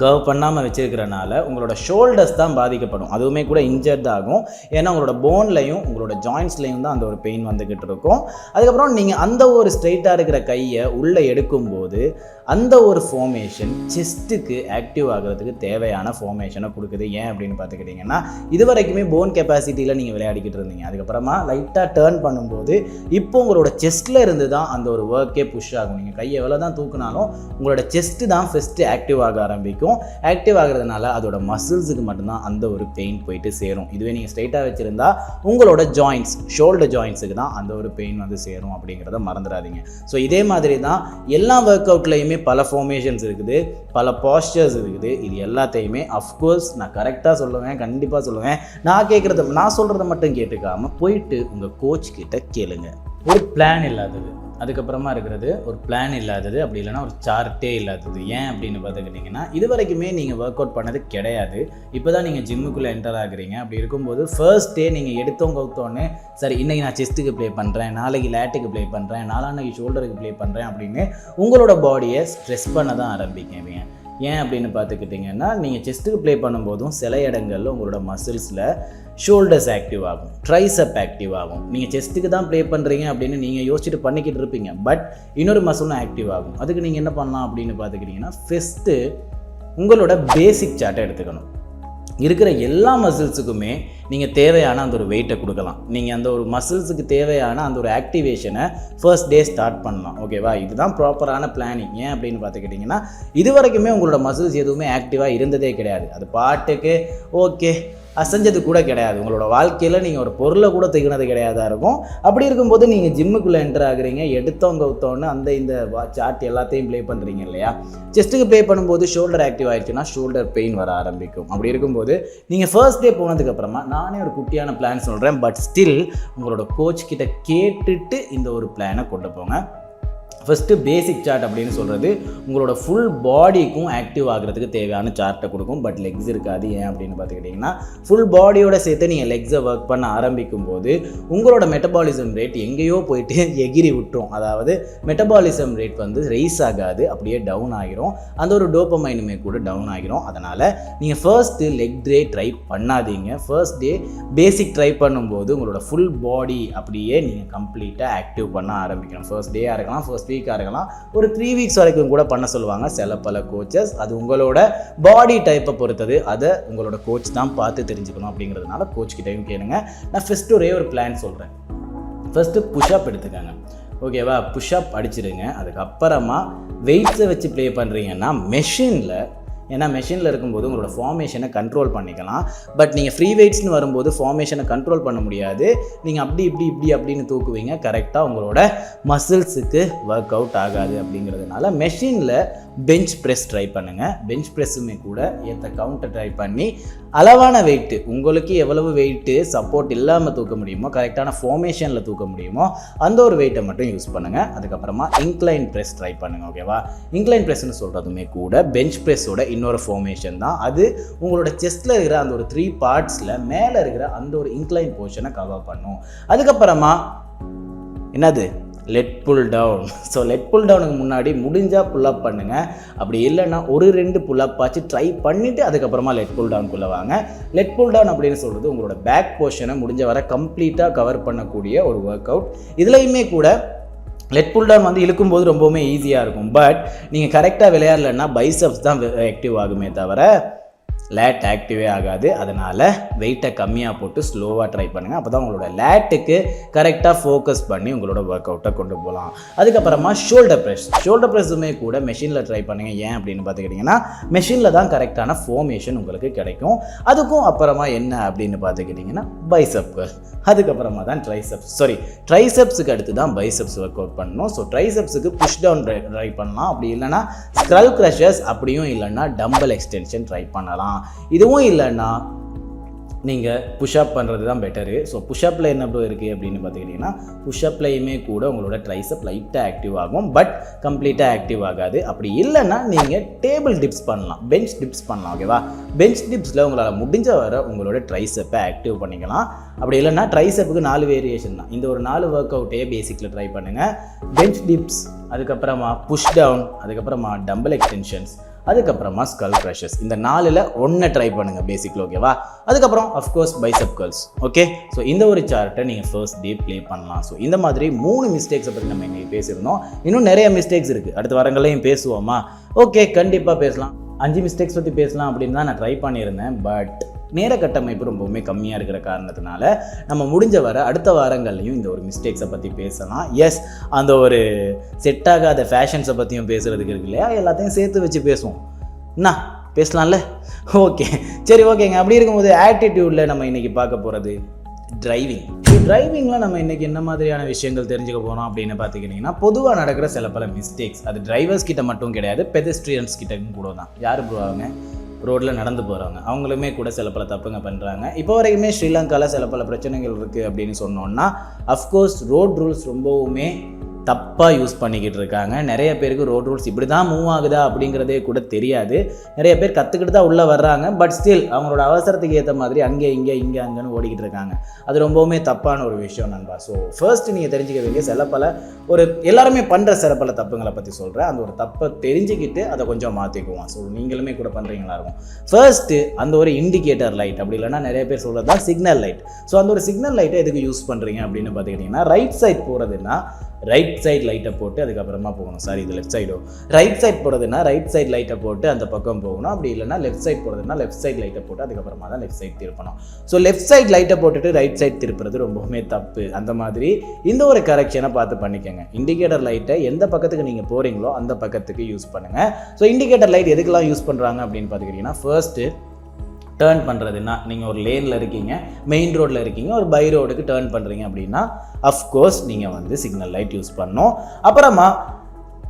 கர்வ் பண்ணாமல் வச்சுருக்கிறனால உங்களோட ஷோல்டர்ஸ் தான் பாதிக்கப்படும். அதுவுமே கூட இன்ஜர்ட் ஆகும். ஏன்னா உங்களோட போன்லையும் உங்களோட ஜாயின்ஸ்லையும் தான் அந்த ஒரு பெயின் வந்துக்கிட்டு இருக்கும். அதுக்கப்புறம் நீங்கள் அந்த ஒரு ஸ்ட்ரைட்டாக இருக்கிற கையை உள்ளே எடுக்கும்போது அந்த ஒரு ஃபார்மேஷன் செஸ்ட்டுக்கு ஆக்டிவ் ஆகிறதுக்கு தேவையான ஃபார்மேஷனை கொடுக்குது. ஏன் அப்படின்னு பார்த்துக்கிட்டிங்கன்னா இது வரைக்குமே போன் கெப்பாசிட்டியில் நீங்கள் விளையாடிக்கிட்டு இருந்தீங்க. அதுக்கப்புறமா லைட்டாக டேர்ன் பண்ணும்போது இப்போ உங்களோட செஸ்ட்டில் இருந்து தான் அந்த ஒரு ஒர்க்கே புஷ் ஆகும். நீங்கள் கையை எவ்வளோ தான் தூக்குனாலும் உங்களோட செஸ்ட்டு தான் ஃபஸ்ட்டு ஆக்டிவ் ஆக ஆரம்பிக்கும். ஆக்டிவ் ஆகிறதுனால அதோட மசில்ஸுக்கு மட்டும்தான் அந்த ஒரு பெயின் போயிட்டு சேரும். இதுவே நீங்கள் ஸ்ட்ரைட்டாக வச்சுருந்தா உங்களோட ஜாயின்ஸ் ஷோல்டர் ஜாயின்ஸுக்கு தான் அந்த ஒரு பெயின் வந்து சேரும் அப்படிங்கிறத மறந்துடாதீங்க. ஸோ இதே மாதிரி தான் எல்லா ஒர்க் அவுட்லேயுமே பல ஃபார்மேஷன்ஸ் இருக்குது பல பாஸ்டர்ஸ் இருக்குது. இது எல்லாத்தையுமே அஃப்கோர்ஸ் நான் கரெக்டாக சொல்லுவேன் கண்டிப்பாக சொல்லுவேன். நான் கேட்குறத நான் சொல்கிறத மட்டும் கேட்டுக்காமல் போயிட்டு உங்கள் கோச் கிட்ட கேளுங்க. ஒரு பிளான் இல்லாதது. அதுக்கப்புறமா இருக்கிறது ஒரு பிளான் இல்லாதது அப்படி இல்லைன்னா ஒரு சார்ட்டே இல்லாதது. ஏன் அப்படின்னு பார்த்துக்கிட்டிங்கன்னா இது வரைக்குமே நீங்கள் ஒர்க் அவுட் பண்ணது கிடையாது. இப்போ தான் நீங்கள் ஜிம்முக்குள்ளே என்டர் ஆகுறீங்க. அப்படி இருக்கும்போது ஃபர்ஸ்ட் டே நீங்கள் எடுத்தோம் கவுத்தோன்னே சரி இன்றைக்கி நான் செஸ்ட்டுக்கு ப்ளே பண்ணுறேன் நாளைக்கு லேட்டுக்கு ப்ளே பண்ணுறேன் நாளான்னைக்கு ஷோல்டருக்கு ப்ளே பண்ணுறேன் அப்படின்னு உங்களோட பாடியை ஸ்ட்ரெஸ் பண்ண தான் ஆரம்பிக்குவீங்க ஏன் அப்படின்னு பார்த்துக்கிட்டிங்கன்னா நீங்கள் செஸ்ட்டுக்கு ப்ளே பண்ணும்போதும் சில இடங்களில் உங்களோட மசில்ஸில் ஷோல்டர்ஸ் ஆக்டிவ் ஆகும் ட்ரைசப் ஆக்டிவ் ஆகும். நீங்கள் செஸ்ட்டுக்கு தான் ப்ளே பண்ணுறீங்க அப்படின்னு நீங்கள் யோசிச்சுட்டு பண்ணிக்கிட்டு இருப்பீங்க. பட் இன்னொரு மசிலும் ஆக்டிவ் ஆகும். அதுக்கு நீங்கள் என்ன பண்ணலாம் அப்படின்னு பார்த்துக்கிட்டிங்கன்னா ஃபஸ்ட்டு உங்களோட பேசிக் சார்ட்டை எடுத்துக்கணும். இருக்கிற எல்லா மசில்ஸுக்குமே நீங்கள் தேவையான அந்த ஒரு வெயிட்டை கொடுக்கலாம். நீங்கள் அந்த ஒரு மசில்ஸுக்கு தேவையான அந்த ஒரு ஆக்டிவேஷனை ஃபர்ஸ்ட் டே ஸ்டார்ட் பண்ணலாம். ஓகேவா இதுதான் ப்ராப்பரான பிளானிங் ஏன் அப்படின்னு பார்த்துக்கிட்டிங்கன்னா இது வரைக்குமே உங்களோட மசில்ஸ் எதுவுமே ஆக்டிவாக இருந்ததே கிடையாது. அது பாட்டுக்கு ஓகே அசைஞ்சது கூட கிடையாது. உங்களோட வாழ்க்கையில் நீங்கள் ஒரு பொருளை கூட தூக்கினது கிடையாதா இருக்கும். அப்படி இருக்கும்போது நீங்கள் ஜிம்முக்குள்ளே என்டர் ஆகுறீங்க எடுத்தவங்க கவுத்தோன்னு அந்த இந்த சார்ட் எல்லாத்தையும் ப்ளே பண்ணுறீங்க இல்லையா? செஸ்ட்டுக்கு ப்ளே பண்ணும்போது ஷோல்டர் ஆக்டிவ் ஆகிடுச்சுன்னா ஷோல்டர் பெயின் வர ஆரம்பிக்கும். அப்படி இருக்கும்போது நீங்கள் ஃபர்ஸ்ட் டே போனதுக்கப்புறமா நானே ஒரு குட்டியான பிளான் சொல்கிறேன் பட் ஸ்டில் உங்களோட கோச் கிட்ட கேட்டுட்டு இந்த ஒரு பிளானை கொண்டு போங்க. ஃபஸ்ட்டு பேசிக் சார்ட் அப்படின்னு சொல்கிறது உங்களோட ஃபுல் பாடிக்கும் ஆக்டிவ் ஆகிறதுக்கு தேவையான சார்ட்டை கொடுக்கும். பட் லெக்ஸ் இருக்காது. ஏன் அப்படின்னு பார்த்துக்கிட்டிங்கன்னா ஃபுல் பாடியோட சேர்த்து நீங்கள் லெக்ஸை ஒர்க் பண்ண ஆரம்பிக்கும் போது உங்களோட மெட்டபாலிசம் ரேட் எங்கேயோ போயிட்டு எகிரி விட்டுரும். அதாவது மெட்டபாலிசம் ரேட் வந்து ரைஸ் ஆகாது. அப்படியே டவுன் ஆகிரும் அந்த ஒரு டோப்பமைனுமே கூட டவுன் ஆகிரும் அதனால் நீங்கள் ஃபர்ஸ்ட்டு லெக் டே ட்ரை பண்ணாதீங்க. ஃபர்ஸ்ட் டே பேசிக் ட்ரை பண்ணும்போது உங்களோட ஃபுல் பாடி அப்படியே நீங்கள் கம்ப்ளீட்டாக ஆக்டிவ் பண்ண ஆரம்பிக்கணும். ஃபர்ஸ்ட் டேயாக இருக்கலாம். ஃபர்ஸ்ட் வீக்காக இருக்கலாம் ஒரு த்ரீ வீக்ஸ் வரைக்கும் கூட பண்ண சொல்லுவாங்க. சில பல கோச்சஸ் அது உங்களோட பாடி டைப்பை பொறுத்தது. அதை உங்களோட கோச் தான் பார்த்து தெரிஞ்சுக்கணும் அப்படிங்கிறதுனால கோச் கிட்டையும் கேளுங்க. நான் ஃபஸ்ட்டு ஒரே ஒரு பிளான் சொல்கிறேன் ஃபஸ்ட்டு புஷ்அப் எடுத்துக்கோங்க. ஓகேவா புஷ்அப் அடிச்சிடுங்க. அதுக்கப்புறமா வெயிட்ஸை வச்சு ப்ளே பண்ணுறீங்கன்னா மெஷினில் ஏன்னா மெஷினில் இருக்கும்போது உங்களோட ஃபார்மேஷனை கண்ட்ரோல் பண்ணிக்கலாம். பட் நீங்கள் ஃப்ரீ வெயிட்ஸ்னு வரும்போது ஃபார்மேஷனை கண்ட்ரோல் பண்ண முடியாது. நீங்கள் அப்படி இப்படி இப்படி அப்படின்னு தூக்குவீங்க. கரெக்டாக உங்களோட மசில்ஸுக்கு ஒர்க் அவுட் ஆகாது அப்படிங்கிறதுனால மெஷினில் பெஞ்ச் ப்ரெஸ் ட்ரை பண்ணுங்கள் பெஞ்ச் ப்ரெஸ்ஸுமே கூட ஏற்ற கவுண்டர் ட்ரை பண்ணி அளவான வெயிட்டு உங்களுக்கு எவ்வளவு வெயிட்டு சப்போர்ட் இல்லாமல் தூக்க முடியுமோ கரெக்டான ஃபார்மேஷனில் தூக்க முடியுமோ அந்த ஒரு வெயிட்டை மட்டும் யூஸ் பண்ணுங்கள் அதுக்கப்புறமா இன்க்ளைன் ப்ரெஸ் ட்ரை பண்ணுங்கள் ஓகேவா இன்க்ளைன் ப்ரெஸ்ன்னு சொல்கிறதுமே கூட பெஞ்ச் ப்ரெஸ்ஸோட இன்னொரு ஃபார்மேஷன் தான். அது உங்களோட செஸ்ட்டில் இருக்கிற அந்த ஒரு த்ரீ பார்ட்ஸில் மேலே இருக்கிற அந்த ஒரு இன்க்ளைன் போர்ஷனை கவர் பண்ணும். அதுக்கப்புறமா என்னது? Lat pull down so lat pull டவுனுக்கு முன்னாடி முடிஞ்சால் புல்லப் பண்ணுங்கள் அப்படி இல்லைன்னா ஒரு ரெண்டு புல்லப் ஆச்சு ட்ரை பண்ணிவிட்டு அதுக்கப்புறமா லெட் புல் டவுனுக்குள்ளே வாங்க. லெட் புல் டவுன் அப்படின்னு சொல்கிறது உங்களோட பேக் போர்ஷனை முடிஞ்ச வரை கம்ப்ளீட்டாக கவர் பண்ணக்கூடிய ஒரு ஒர்க் அவுட் இதுலேயுமே கூட லெட் புல் டவுன் வந்து இழுக்கும்போது ரொம்பவுமே ஈஸியாக இருக்கும். பட் நீங்கள் கரெக்டாக விளையாடலைன்னா பைசப்ஸ் தான் ஆக்டிவ் ஆகுமே தவிர லேட் ஆக்டிவே ஆகாது. அதனால் வெயிட்டை கம்மியாக போட்டு ஸ்லோவாக ட்ரை பண்ணுங்கள் அப்போ தான் உங்களோட லேட்டுக்கு கரெக்டாக ஃபோக்கஸ் பண்ணி உங்களோட ஒர்க் அவுட்டை கொண்டு போகலாம். அதுக்கப்புறமா ஷோல்டர் ப்ரெஸ் ஷோல்டர் ப்ரெஸ்ஸுமே கூட மெஷினில் ட்ரை பண்ணுங்கள் ஏன் அப்படின்னு பார்த்துக்கிட்டிங்கன்னா மெஷினில் தான் கரெக்டான ஃபோர்மேஷன் உங்களுக்கு கிடைக்கும். அதுக்கும் அப்புறமா என்ன அப்படின்னு பார்த்துக்கிட்டிங்கன்னா பைசப்கள் அதுக்கப்புறமா தான் ட்ரைசப்ஸ் சாரி ட்ரைசப்ஸுக்கு அடுத்து தான் பைசப்ஸ் ஒர்க் அவுட் பண்ணணும். ஸோ ட்ரைசப்ஸுக்கு புஷ் டவுன் ட்ரை பண்ணலாம். அப்படி இல்லைன்னா ஸ்க்ரல் க்ரஷர்ஸ் அப்படியும் இல்லைன்னா டம்பல் எக்ஸ்டென்ஷன் ட்ரை பண்ணலாம். இதுவும் இல்லைன்னா நீங்கள் புஷ்அப் பண்ணுறது தான் பெட்டரு ஸோ புஷ்அப்பில் என்ன ப்ரோ இருக்குது அப்படின்னு பார்த்துக்கிட்டிங்கன்னா புஷ்அப்லையுமே கூட உங்களோட ட்ரைஸப் லைட்டாக ஆக்டிவ் ஆகும். பட் கம்ப்ளீட்டாக ஆக்டிவ் ஆகாது. அப்படி இல்லைன்னா நீங்கள் டேபிள் டிப்ஸ் பண்ணலாம். பெஞ்ச் டிப்ஸ் பண்ணலாம் ஓகேவா பெஞ்ச் டிப்ஸில் உங்களால் முடிஞ்ச வர உங்களோட ட்ரைஸப்பை ஆக்டிவ் பண்ணிக்கலாம். அப்படி இல்லைன்னா ட்ரைஸப்புக்கு நாலு வேரியேஷன் தான். இந்த ஒரு நாலு ஒர்க் அவுட்டே பேசிக்கில் ட்ரை பண்ணுங்கள் பெஞ்ச் டிப்ஸ் அதுக்கப்புறமா புஷ் டவுன் அதுக்கப்புறமா டம்பிள் எக்ஸ்டென்ஷன்ஸ் அதுக்கப்புறமா ஸ்கல் க்ரஷஸ் இந்த நாலில் ஒன்றை ட்ரை பண்ணுங்கள் பேசிக்கில் ஓகேவா அதுக்கப்புறம் of course bicep curls okay so இந்த ஒரு சார்ட்டை நீங்கள் ஃபர்ஸ்ட் டே ப்ளே பண்ணலாம். ஸோ இந்த மாதிரி மூணு மிஸ்டேக்ஸை பற்றி நம்ம இன்றைக்கி பேசியிருந்தோம். இன்னும் நிறைய மிஸ்டேக்ஸ் இருக்குது அடுத்த வாரங்களையும் பேசுவோமா? ஓகே கண்டிப்பாக பேசலாம். அஞ்சு மிஸ்டேக்ஸ் பற்றி பேசலாம் அப்படின்னு தான் நான் ட்ரை பண்ணியிருந்தேன் பட் நேர கட்டமைப்பு ரொம்பவுமே கம்மியாக இருக்கிற காரணத்தினால நம்ம முடிஞ்ச வர அடுத்த வாரங்கள்லையும் இந்த ஒரு மிஸ்டேக்ஸை பற்றி பேசலாம். எஸ் அந்த ஒரு செட் ஆகாத ஃபேஷன்ஸை பற்றியும் பேசுகிறதுக்கு இருக்கு இல்லையா? எல்லாத்தையும் சேர்த்து வச்சு பேசுவோம். என்ன? பேசலாம்ல? ஓகே சரி ஓகேங்க அப்படி இருக்கும்போது ஆட்டிடியூடில் நம்ம இன்றைக்கி பார்க்க போகிறது டிரைவிங் டிரைவிங்கில் நம்ம இன்றைக்கி என்ன மாதிரியான விஷயங்கள் தெரிஞ்சுக்க போகிறோம் அப்படின்னு பார்த்துக்கிட்டிங்கன்னா பொதுவாக நடக்கிற சில பல மிஸ்டேக்ஸ் அது டிரைவர்ஸ் கிட்ட மட்டும் கிடையாது பெதஸ்ட்ரியன்ஸ் கிட்டக்கும் கூட தான் யார் ப்ரோ அவங்க? ரோட்டில் நடந்து போகிறவங்க அவங்களுமே கூட சில பல தப்புங்க பண்ணுறாங்க இப்போ வரைக்குமே ஸ்ரீலங்காவில் சில பல பிரச்சனைகள் இருக்குது அப்படின்னு சொன்னோன்னா அஃப்கோர்ஸ் ரோட் ரூல்ஸ் ரொம்பவுமே தப்பாக யூஸ் பண்ணிக்கிட்டு இருக்காங்க. நிறைய பேருக்கு ரோட் ரூல்ஸ் இப்படி தான் மூவ் ஆகுதா அப்படிங்கிறதே கூட தெரியாது. நிறைய பேர் கற்றுக்கிட்டு தான் உள்ளே வர்றாங்க. பட் ஸ்டில் அவங்களோட அவசரத்துக்கு ஏற்ற மாதிரி அங்கே இங்கே இங்கே அங்கேன்னு ஓடிக்கிட்டு இருக்காங்க. அது ரொம்பவுமே தப்பான ஒரு விஷயம் நண்பா. ஸோ ஃபர்ஸ்ட் நீங்கள் தெரிஞ்சுக்க வேண்டிய சில பல ஒரு எல்லாருமே பண்ணுற சில பல தப்புங்களை பற்றி சொல்கிறேன் அந்த ஒரு தப்பை தெரிஞ்சுக்கிட்டு அதை கொஞ்சம் மாற்றிக்குவோம் ஸோ நீங்களுமே கூட பண்ணுறீங்களா இருக்கும். ஃபர்ஸ்ட்டு அந்த ஒரு இண்டிகேட்டர் லைட் அப்படி இல்லைன்னா நிறைய பேர் சொல்கிறது தான் சிக்னல் லைட் ஸோ அந்த ஒரு சிக்னல் லைட்டை எதுக்கு யூஸ் பண்ணுறீங்க அப்படின்னு பார்த்துக்கிட்டிங்கன்னா ரைட் சைட் போகிறதுனா ரைட் சைட் லைட்டை போட்டு அதுக்கப்புறமா போகணும். சாரி இது லெஃப்ட் சைடோ ரைட் சைட் போகிறதுனா ரைட் சைட் லைட்டை போட்டு அந்த பக்கம் போகணும். அப்படி இல்லைனா லெஃப்ட் சைட் போகிறதுனா லெஃப்ட் சைட் லைட்டை போட்டு அதுக்கப்புறமா தான் லெஃப்ட் சைட் திருப்பணும். ஸோ லெஃப்ட் சைட் லைட்டை போட்டுட்டு ரைட் சைட் திருப்புறது ரொம்பவுமே தப்பு. அந்த மாதிரி இந்த ஒரு கரெக்ஷனை பார்த்து பண்ணிக்கோங்க. இண்டிகேட்டர் லைட்டை எந்த பக்கத்துக்கு நீங்கள் போகிறீங்களோ அந்த பக்கத்துக்கு யூஸ் பண்ணுங்கள் ஸோ இண்டிகேட்டர் லைட் எதுக்கெல்லாம் யூஸ் பண்ணுறாங்க அப்படின்னு பார்த்துக்கிட்டிங்கன்னா ஃபர்ஸ்ட்டு டேர்ன் பண்ணுறதுன்னா நீங்கள் ஒரு லேனில் இருக்கீங்க மெயின் ரோட்டில் இருக்கீங்க ஒரு பை ரோடுக்கு டேர்ன் பண்ணுறீங்க அப்படின்னா அஃப்கோர்ஸ் நீங்கள் வந்து சிக்னல் லைட் யூஸ் பண்ணணும். அப்புறமா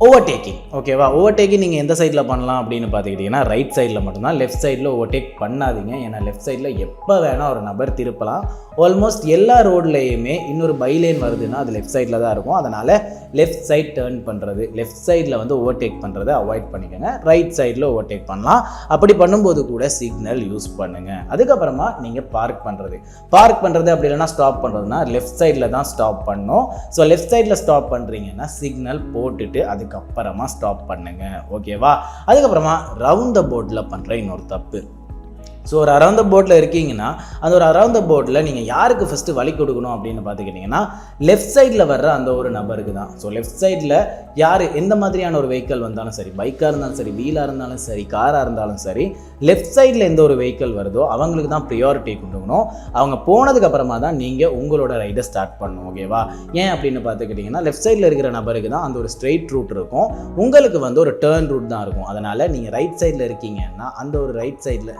ஓவர்டேக்கிங் ஓகேவா ஓவர்டேக்கிங் நீங்கள் எந்த சைடில் பண்ணலாம் அப்படின்னு பார்த்துக்கிட்டிங்கன்னா ரைட் சைடில் மட்டும்தான். லெஃப்ட் சைடில் ஓவர்டேக் பண்ணாதீங்க. ஏன்னா லெஃப்ட் சைடில் எப்போ வேணால் ஒரு நபர் திருப்பலாம். ஆல்மோஸ்ட் எல்லா ரோட்லேயுமே இன்னொரு பைலேன் வருதுன்னா அது லெஃப்ட் சைடில் தான் இருக்கும். அதனால் லெஃப்ட் சைட் டேர்ன் பண்ணுறது லெஃப்ட் சைடில் வந்து ஓவர்டேக் பண்ணுறதை அவாய்ட் பண்ணிக்கோங்க. ரைட் சைடில் ஓவர்டேக் பண்ணலாம். அப்படி பண்ணும்போது கூட சிக்னல் யூஸ் பண்ணுங்கள் அதுக்கப்புறமா நீங்கள் பார்க் பண்ணுறது பார்க் பண்ணுறது அப்படி இல்லைன்னா ஸ்டாப் பண்ணுறதுனா லெஃப்ட் சைடில் தான் ஸ்டாப் பண்ணணும் ஸோ லெஃப்ட் சைடில் ஸ்டாப் பண்ணுறீங்கன்னா சிக்னல் போட்டுட்டு அதுக்கப்புறமா ஸ்டாப் பண்ணுங்க. ஓகேவா அதுக்கப்புறமா ரவுண்ட் த போர்டில் பண்ணுற இன்னொரு தப்பு. ஸோ ஒரு அரவுண்ட் த போர்டில் இருக்கீங்கன்னா அந்த ஒரு அரவுண்ட் த போர்டில் நீங்கள் யாருக்கு ஃபஸ்ட்டு வழி கொடுக்கணும் அப்படின்னு பார்த்துக்கிட்டிங்கன்னா லெஃப்ட் சைடில் வர்ற அந்த ஒரு நபருக்கு தான். ஸோ லெஃப்ட் சைடில் யார் எந்த மாதிரியான ஒரு வெஹிக்கல் வந்தாலும் சரி பைக்காக இருந்தாலும் சரி வீலாக இருந்தாலும் சரி காராக இருந்தாலும் சரி லெஃப்ட் சைடில் எந்த ஒரு வெஹிக்கல் வருதோ அவங்களுக்கு தான் ப்ரியாரிட்டி கொடுக்கணும். அவங்க போனதுக்கப்புறமா தான் நீங்கள் உங்களோட ரைடை ஸ்டார்ட் பண்ணணும் ஓகேவா ஏன் அப்படின்னு பார்த்துக்கிட்டிங்கன்னா லெஃப்ட் சைடில் இருக்கிற நபருக்கு தான் அந்த ஒரு ஸ்ட்ரெயிட் ரூட் இருக்கும். உங்களுக்கு வந்து ஒரு டேர்ன் ரூட் தான் இருக்கும். அதனால் நீங்கள் ரைட் சைடில் இருக்கீங்கன்னா அந்த ஒரு ரைட் சைடில்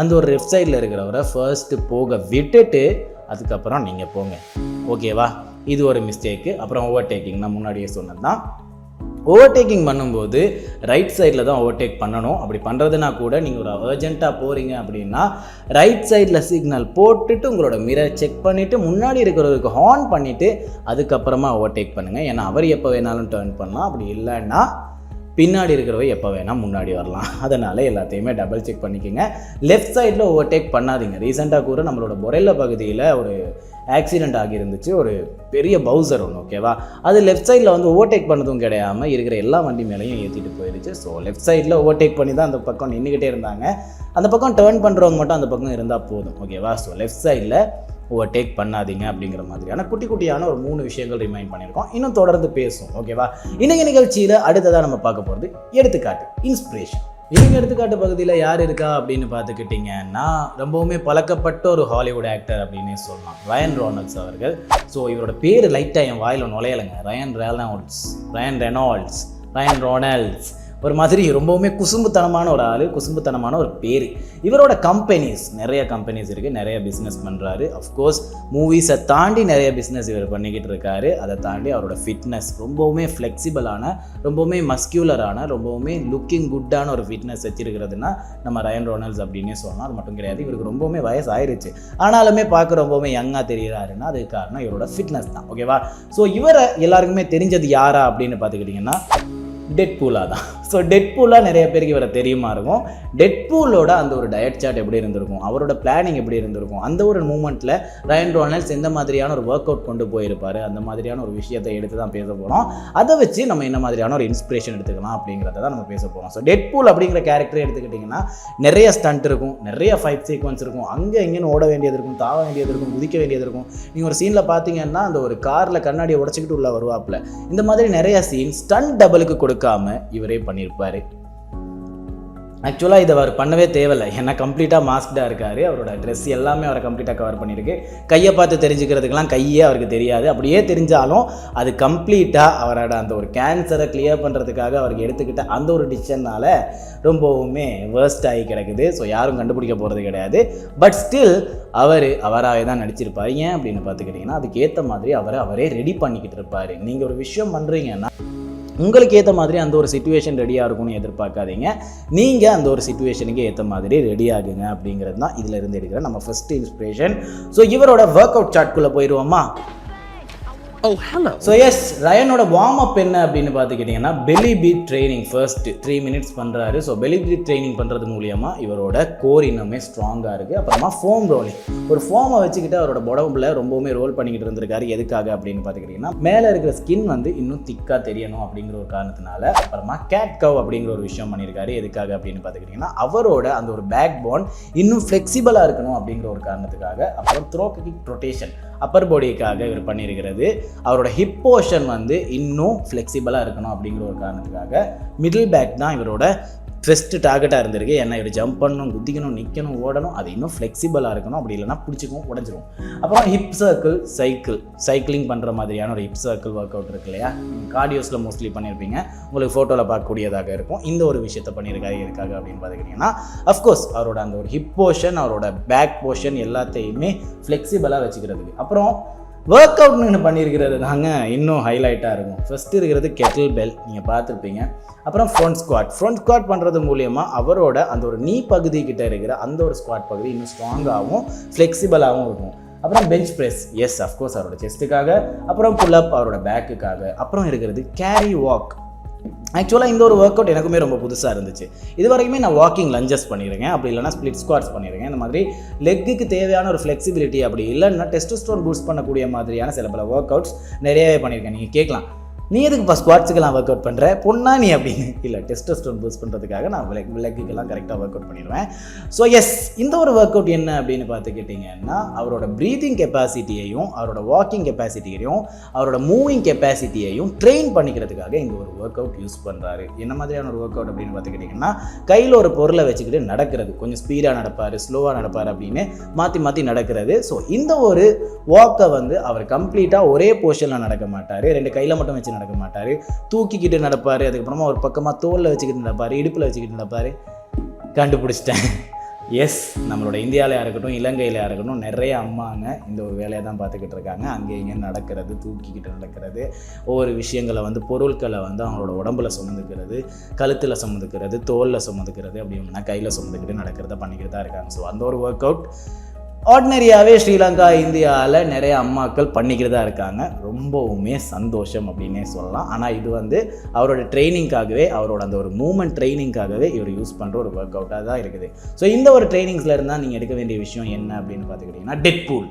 அந்த ஒரு லெஃப்ட் சைடில் இருக்கிறவரை ஃபர்ஸ்ட்டு போக விட்டுட்டு அதுக்கப்புறம் நீங்கள் போங்க. ஓகேவா இது ஒரு மிஸ்டேக்கு அப்புறம் ஓவர்டேக்கிங் நான் முன்னாடியே சொன்னது தான் ஓவர்டேக்கிங் பண்ணும்போது ரைட் சைடில் தான் ஓவர்டேக் பண்ணணும். அப்படி பண்ணுறதுனா கூட நீங்கள் ஒரு அர்ஜென்ட்டாக போகிறீங்க அப்படின்னா ரைட் சைடில் சிக்னல் போட்டுட்டு உங்களோட மிரர் செக் பண்ணிவிட்டு முன்னாடி இருக்கிறவருக்கு ஹார்ன் பண்ணிவிட்டு அதுக்கப்புறமா ஓவர்டேக் பண்ணுங்கள் ஏன்னா அவர் எப்போ வேணாலும் டேர்ன் பண்ணலாம். அப்படி இல்லைன்னா பின்னாடி இருக்கிறவ எப்போ வேணால் முன்னாடி வரலாம். அதனால் எல்லாத்தையுமே டபுள் செக் பண்ணிக்கோங்க. லெஃப்ட் சைடில் ஓவர்டேக் பண்ணாதீங்க. ரீசெண்டாக கூட நம்மளோட பொரெல்ல பகுதியில் ஒரு ஆக்சிடெண்ட் ஆகியிருந்துச்சு. ஒரு பெரிய பவுசர் ஒன்று ஓகேவா அது லெஃப்ட் சைடில் வந்து ஓவர்டேக் பண்ணதும் கிடையாமல் இருக்கிற எல்லா வண்டி மேலேயும் ஏற்றிட்டு போயிடுச்சு ஸோ லெஃப்ட் சைடில் ஓவர்டேக் பண்ணி தான் அந்த பக்கம் நின்றுக்கிட்டே இருந்தாங்க. அந்த பக்கம் டேர்ன் பண்ணுறவங்க மட்டும் அந்த பக்கம் இருந்தால் போதும் ஓகேவா ஸோ லெஃப்ட் சைடில் ஓவர்டேக் பண்ணாதீங்க அப்படிங்கிற மாதிரியான குட்டி குட்டியான ஒரு மூணு விஷயங்கள் ரிமைண்ட் பண்ணியிருக்கோம். இன்னும் தொடர்ந்து பேசும் ஓகேவா இன்னைக்கு நிகழ்ச்சியில் அடுத்ததாக நம்ம பார்க்க போகிறது எடுத்துக்காட்டு இன்ஸ்பிரேஷன் இன்னைக்கு எடுத்துக்காட்டு பகுதியில் யார் இருக்கா அப்படின்னு பார்த்துக்கிட்டிங்கன்னா ரொம்பவுமே பழக்கப்பட்ட ஒரு ஹாலிவுட் ஆக்டர் அப்படின்னே சொல்லலாம். ரயன் ரோனல்ட்ஸ் அவர்கள். ஸோ இவரோட பேர் லைட்டாக என் வாயில் நுழையலைங்க. Ryan Reynolds Ryan Reynolds Ryan Ronalds ஒரு மாதிரி ரொம்பவுமே குசும்புத்தனமான ஒரு ஆள் குசும்புத்தனமான ஒரு பேர். இவரோட கம்பெனிஸ் நிறைய கம்பெனிஸ் இருக்குது நிறைய பிஸ்னஸ் பண்ணுறாரு அஃப்கோர்ஸ் மூவிஸை தாண்டி நிறைய பிஸ்னஸ் இவர் பண்ணிக்கிட்டு இருக்காரு. அதை தாண்டி அவரோட ஃபிட்னஸ் ரொம்பவுமே ஃப்ளெக்சிபிளான ரொம்பவுமே மஸ்கியூலரான ரொம்பவுமே லுக்கிங் குட்டான ஒரு ஃபிட்னஸ் வச்சிருக்கிறதுனா நம்ம ரயன் ரொனால்ட்ஸ் அப்படின்னே சொல்லலாம். அது மட்டும் கிடையாது இவருக்கு ரொம்பவுமே வயசு ஆயிருச்சு ஆனாலுமே பார்க்க ரொம்பவுமே யங்காக தெரிகிறாருன்னா அதுக்கு காரணம் இவரோட ஃபிட்னஸ் தான். ஓகேவா ஸோ இவரை எல்லாருக்குமே தெரிஞ்சது யாரா அப்படின்னு பார்த்துக்கிட்டிங்கன்னா டெட் பூலாக தான். ஸோ டெட்பூலாக நிறைய பேருக்கு இவரை தெரியுமா இருக்கும். டெட் பூலோட அந்த ஒரு டயட் சார்ட் எப்படி இருந்திருக்கும்? அவரோட பிளானிங் எப்படி இருந்திருக்கும்? அந்த ஒரு மூமெண்ட்டில் ரயன் ரோனல்ஸ் எந்த மாதிரியான ஒரு ஒர்க் அவுட் கொண்டு போயிருப்பாரு? அந்த மாதிரியான ஒரு விஷயத்தை எடுத்து தான் பேச போகிறோம் அதை வச்சு நம்ம என்ன மாதிரியான ஒரு இன்ஸ்பிரேஷன் எடுத்துக்கலாம் அப்படிங்கிறத தான் நம்ம பேச போகிறோம் ஸோ டெட் பூல் அப்படிங்கிற கேரக்டர் எடுத்துக்கிட்டிங்கன்னா நிறைய ஸ்டண்ட் இருக்கும். நிறைய ஃபைட் சீக்வன்ஸ் இருக்கும். அங்கே எங்கேன்னு ஓட வேண்டியது இருக்கும். தாவ வேண்டியது இருக்கும். குதிக்க வேண்டியது இருக்கும். நீங்கள் ஒரு சீனில் பார்த்தீங்கன்னா அந்த ஒரு காரில் கண்ணாடியை உடச்சிக்கிட்டு உள்ள வருவாப்பில். இந்த மாதிரி நிறைய சீன் ஸ்டண்ட் டபுளுக்கு கொடுக்காம இவரே பண்ணியிருப்பார். ஆக்சுவலாக இதை அவர் பண்ணவே தேவையில்லை. ஏன்னா கம்ப்ளீட்டாக மாஸ்க்டாக இருக்கார். அவரோட ட்ரெஸ் எல்லாமே அவரை கம்ப்ளீட்டாக கவர் பண்ணியிருக்கு. கையை பார்த்து தெரிஞ்சுக்கிறதுக்கெலாம் கையே அவருக்கு தெரியாது. அப்படியே தெரிஞ்சாலும் அது கம்ப்ளீட்டாக அவரோட அந்த ஒரு கேன்சரை கிளியர் பண்ணுறதுக்காக அவருக்கு எடுத்துக்கிட்ட அந்த ஒரு டிசிஷனால் ரொம்பவுமே வேர்ஸ்ட் ஆகி கிடக்குது. ஸோ யாரும் கண்டுபிடிக்க போகிறது கிடையாது. பட் ஸ்டில் அவர் அவராகவே தான் நடிச்சிருப்பார். ஏன் அப்படின்னு பார்த்துக்கிட்டிங்கன்னா அதுக்கேற்ற மாதிரி அவரை அவரே ரெடி பண்ணிக்கிட்டு இருப்பார். நீங்கள் ஒரு விஷயம் பண்ணுறீங்கன்னா உங்களுக்கு ஏற்ற மாதிரி அந்த ஒரு சுச்சுவேஷன் ரெடியாக இருக்கும்னு எதிர்பார்க்காதீங்க. நீங்கள் அந்த ஒரு சுச்சுவேஷனுக்கு ஏற்ற மாதிரி ரெடி ஆகுங்க அப்படிங்கிறது தான் இதில் இருந்து எடுக்கிற நம்ம ஃபர்ஸ்ட் இன்ஸ்பிரேஷன் ஸோ இவரோட ஒர்க் அவுட் சார்ட்குள்ளே போயிடுவோமா ஓ ஹலோ ஸோ எஸ் ரயனோட வார்ம் அப் என்ன அப்படின்னு பார்த்துக்கிட்டிங்கன்னா belly beat training first three minutes பண்ணுறாரு ஸோ பெலி பீட் ட்ரைனிங் பண்ணுறது மூலியமா இவரோட கோர் இன்னுமே ஸ்ட்ராங்காக இருக்குது அப்புறமா ஃபோம் ரோலிங் ஒரு ஃபோமை வச்சுக்கிட்டு அவரோட உடம்புல ரொம்பவுமே ரோல் பண்ணிக்கிட்டு இருந்திருக்காரு. எதுக்காக அப்படின்னு பார்த்துக்கிட்டிங்கன்னா மேலே இருக்கிற ஸ்கின் வந்து இன்னும் திக்காக தெரியணும் அப்படிங்கிற ஒரு காரணத்தினால அப்புறமா கேட் கவ் அப்படிங்கிற ஒரு விஷயம் பண்ணியிருக்காரு. எதுக்காக அப்படின்னு பார்த்துக்கிட்டிங்கன்னா அவரோட அந்த ஒரு பேக் போன் இன்னும் ஃப்ளெக்சிபிளாக இருக்கணும் அப்படிங்கிற ஒரு காரணத்துக்காக அப்புறம் த்ரோ கிக் ரொட்டேஷன் அப்பர் பாடிக்காக இவர் பண்ணியிருக்கிறது. அவரோட ஹிப் போர்ஷன் வந்து இன்னும் ஃப்ளெக்சிபிளாக இருக்கணும் அப்படிங்கிற ஒரு காரணத்துக்காக மிடில் பேக் தான் இவரோட ஃபஸ்ட்டு டார்கெட்டாக இருந்திருக்கு. என்ன இப்படி ஜம்ப் பண்ணணும் குதிக்கணும் நிற்கணும் ஓடணும் அது இன்னும் ஃப்ளெக்சிபிளாக இருக்கணும். அப்படி இல்லைன்னா பிடிச்சிக்கும் உடஞ்சிரும் அப்புறம் ஹிப் சர்க்கிள் சைக்கிள் சைக்கிளிங் பண்ணுற மாதிரியான ஒரு ஹிப் சர்க்கிள் ஒர்க் அவுட் இருக்கு இல்லையா? கார்டியோஸில் மோஸ்ட்லி பண்ணியிருப்பீங்க உங்களுக்கு ஃபோட்டோவில் பார்க்கக்கூடியதாக இருக்கும். இந்த ஒரு விஷயத்த பண்ணியிருக்காரு எதுக்காக அப்படின்னு பார்த்துக்கிட்டிங்கன்னா அஃப்கோர்ஸ் அவரோட அந்த ஒரு ஹிப் போர்ஷன் அவரோட பேக் போர்ஷன் எல்லாத்தையுமே ஃப்ளெக்சிபிளாக வச்சுக்கிறதுக்கு. அப்புறம் ஒர்க் அவுட்னு பண்ணியிருக்கிறது தாங்க இன்னும் ஹைலைட்டாக இருக்கும். ஃபஸ்ட்டு இருக்கிறது கெட்டில் பெல் நீங்கள் பார்த்துருப்பீங்க. அப்புறம் ஃப்ரண்ட் ஸ்குவாட் ஃப்ரண்ட் ஸ்குவாட் பண்ணுறது மூலியமாக அவரோட அந்த ஒரு நீ பகுதி கிட்ட இருக்கிற அந்த ஒரு ஸ்குவாட் பகுதி இன்னும் ஸ்ட்ராங்காகவும் ஃப்ளெக்சிபிளாகவும் இருக்கும். அப்புறம் பெஞ்ச் ப்ரெஸ் எஸ் அஃப்கோர்ஸ் அவரோட செஸ்ட்டுக்காக அப்புறம் புல்லப் அவரோட பேக்குக்காக அப்புறம் இருக்கிறது கேரி வாக் ஆக்சுவலாக இந்த ஒரு ஒர்க் அவுட் எனக்குமே ரொம்ப புதுசாக இருந்துச்சு. இது வரைக்குமே நான் வாக்கிங் லஞ்சஸ் பண்ணியிருக்கேன் அப்படி இல்லைனா ஸ்பிளிட் ஸ்குவாட்ஸ் பண்ணியிருக்கேன் இந்த மாதிரி லெக்குக்கு தேவையான ஒரு ஃப்ளெக்சிபிலிட்டி அப்படி இல்லைன்னா டெஸ்டோஸ்டோன் பூஸ்ட் பண்ணக்கூடிய மாதிரியான சில பல ஒர்க் அவுட்ஸ் நிறையவே பண்ணியிருக்கேன் நீங்கள் கேட்கலாம். நீ எதுக்குப்பா ஸ்குவாட்ஸுக்கெல்லாம் ஒர்க் அவுட் பண்ணுற பொண்ணா நீ அப்படின்னு. இல்லை டெஸ்டஸ்டோன் பூஸ்ட் பண்ணுறதுக்காக நான் விளக்கு விளக்குக்கெல்லாம் கரெக்டாக ஒர்க் அவுட் பண்ணிடுவேன். ஸோ எஸ் இந்த ஒரு ஒர்க் அவுட் என்ன அப்படின்னு பார்த்துக்கிட்டிங்கன்னா அவரோட ப்ரீதிங் கெப்பாசிட்டியையும் அவரோட வாக்கிங் கெப்பாசிட்டியையும் அவரோட மூவிங் கெப்பாசிட்டியையும் ட்ரெயின் பண்ணிக்கிறதுக்காக இங்கே ஒரு ஒர்க் அவுட் யூஸ் பண்ணுறாரு என்ன மாதிரியான ஒரு ஒர்க் அவுட் அப்படின்னு பார்த்துக்கிட்டிங்கன்னா கையில் ஒரு பொருளை வச்சுக்கிட்டு நடக்கிறது. கொஞ்சம் ஸ்பீடாக நடப்பார் ஸ்லோவாக நடப்பார் அப்படின்னு மாற்றி மாற்றி நடக்கிறது. ஸோ இந்த ஒரு வாக்கை வந்து அவர் கம்ப்ளீட்டாக ஒரே போர்ஷனில் நடக்க மாட்டார். ரெண்டு கையில் மட்டும் வச்சு நடக்க மாட்டார். தூக்கிக்கிட்டு நடப்பார். அதுக்கப்புறமா ஒரு பக்கமாக தோலில் வச்சுக்கிட்டு நடப்பார். இடுப்பில் வச்சுக்கிட்டு நடப்பார். கண்டுபிடிச்சிட்டேன். எஸ் நம்மளோட இந்தியாவிலையாக இருக்கட்டும் இலங்கையிலையாக இருக்கட்டும் நிறைய அம்மாங்க இந்த ஒரு வேலையை தான் பார்த்துக்கிட்டு இருக்காங்க. அங்கே இங்கே நடக்கிறது தூக்கிக்கிட்டு நடக்கிறது. ஒவ்வொரு விஷயங்களை வந்து பொருட்களை வந்து அவங்களோட உடம்புல சுமந்துக்கிறது கழுத்தில் சுமந்துக்கிறது தோலில் சுமந்துக்கிறது அப்படின்னா கையில் சுமந்துக்கிட்டு நடக்கிறத பண்ணிக்கிட்டு தான் இருக்காங்க. ஸோ அந்த ஒரு ஒர்க் அவுட் ஆர்டினரியாகவே ஸ்ரீலங்கா இந்தியாவில் நிறைய அம்மாக்கள் பண்ணிக்கிட்டு தான் இருக்காங்க. ரொம்பவுமே சந்தோஷம் அப்படின்னே சொல்லலாம். ஆனால் இது வந்து அவரோட ட்ரைனிங்காகவே அவரோட அந்த ஒரு மூமெண்ட் ட்ரைனிங்காகவே இவர் யூஸ் பண்ணுற ஒரு ஒர்க் அவுட்டாக தான் இருக்குது. ஸோ இந்த ஒரு ட்ரைனிங்ஸில் இருந்தால் நீங்கள் எடுக்க வேண்டிய விஷயம் என்ன அப்படின்னு பார்த்துக்கிட்டிங்கன்னா டெட் பூல்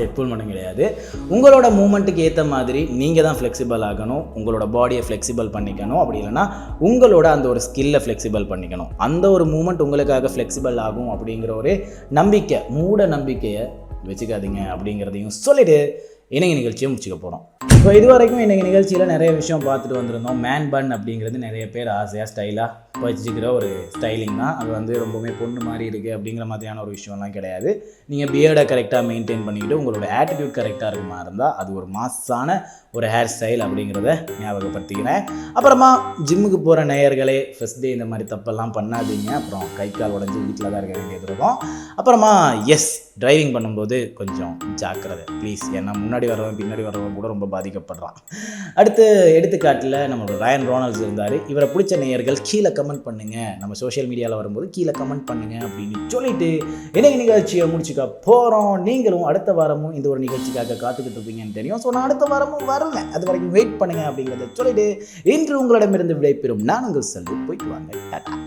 டெட்பூல் மட்டும் கிடையாது. உங்களோட மூமெண்ட்டுக்கு ஏற்ற மாதிரி நீங்கள் தான் ஃப்ளெக்சிபிள் ஆகணும். உங்களோட பாடியை ஃப்ளெக்சிபிள் பண்ணிக்கணும். அப்படி இல்லைன்னா உங்களோட அந்த ஒரு ஸ்கில்லை ஃப்ளெக்சிபிள் பண்ணிக்கணும். அந்த ஒரு மூமெண்ட் உங்களுக்காக ஃப்ளெக்சிபிள் ஆகும் அப்படிங்கிற ஒரு நம்பிக்கை மூட நம்பிக்கையை வச்சுக்காதீங்க அப்படிங்கிறதையும் சொல்லிவிட்டு இணைய நிகழ்ச்சியை முடிச்சுக்க போகிறோம் ஸோ இது வரைக்கும் இன்றைக்கி நிகழ்ச்சியில் நிறைய விஷயம் பார்த்துட்டு வந்திருந்தோம். மேன் பன் அப்படிங்கிறது நிறைய பேர் ஆசையாக ஸ்டைலாக வச்சுக்கிற ஒரு ஸ்டைலிங் தான். அது வந்து ரொம்பவுமே பொண்ணு மாதிரி இருக்குது அப்படிங்கிற மாதிரியான ஒரு விஷயம்லாம் கிடையாது. நீங்கள் பியர்டை கரெக்டாக மெயின்டைன் பண்ணிக்கிட்டு உங்களோட ஆட்டிடியூட் கரெக்டாக இருக்க மாதிரி இருந்தால் அது ஒரு மாசான ஒரு ஹேர் ஸ்டைல் அப்படிங்கிறத ஞாபகப்படுத்திக்கிறேன். அப்புறமா ஜிம்முக்கு போகிற நேயர்களே ஃபஸ்ட் டே இந்த மாதிரி தப்பெல்லாம் பண்ணாதீங்க. அப்புறம் கை கால் உடஞ்சி வீட்டில் தான் இருக்க வேண்டியது இருக்கும். அப்புறமா எஸ் டிரைவிங் பண்ணும்போது கொஞ்சம் ஜாக்கிரதை. ப்ளீஸ் ஏன்னா முன்னாடி வரவன் பின்னாடி வரவன் கூட ரொம்ப பாதிக்கப்படுறான். அடுத்து எடுத்துக்காட்டில் நம்மளோட ரயன் ரோனல்ஸ் இருந்தார். இவரை பிடிச்ச நேயர்கள் கீழே கமெண்ட் பண்ணுங்கள் நம்ம சோஷியல் மீடியாவில் வரும்போது கீழே கமெண்ட் பண்ணுங்கள் அப்படின்னு சொல்லிட்டு இன்னைக்கு நிகழ்ச்சியை முடிச்சுக்க போகிறோம் நீங்களும் அடுத்த வாரமும் இந்த ஒரு நிகழ்ச்சிக்காக காத்துக்கிட்டு இருப்பீங்கன்னு தெரியும். ஸோ நான் அடுத்த வாரமும் வரல. அது வரைக்கும் வெயிட் பண்ணுங்க அப்படிங்கிறத சொல்லிட்டு இன்று உங்களிடமிருந்து விடைபெறும். நான் உங்கள் செல்வி. போயிட்டு வாங்க. டாட்டா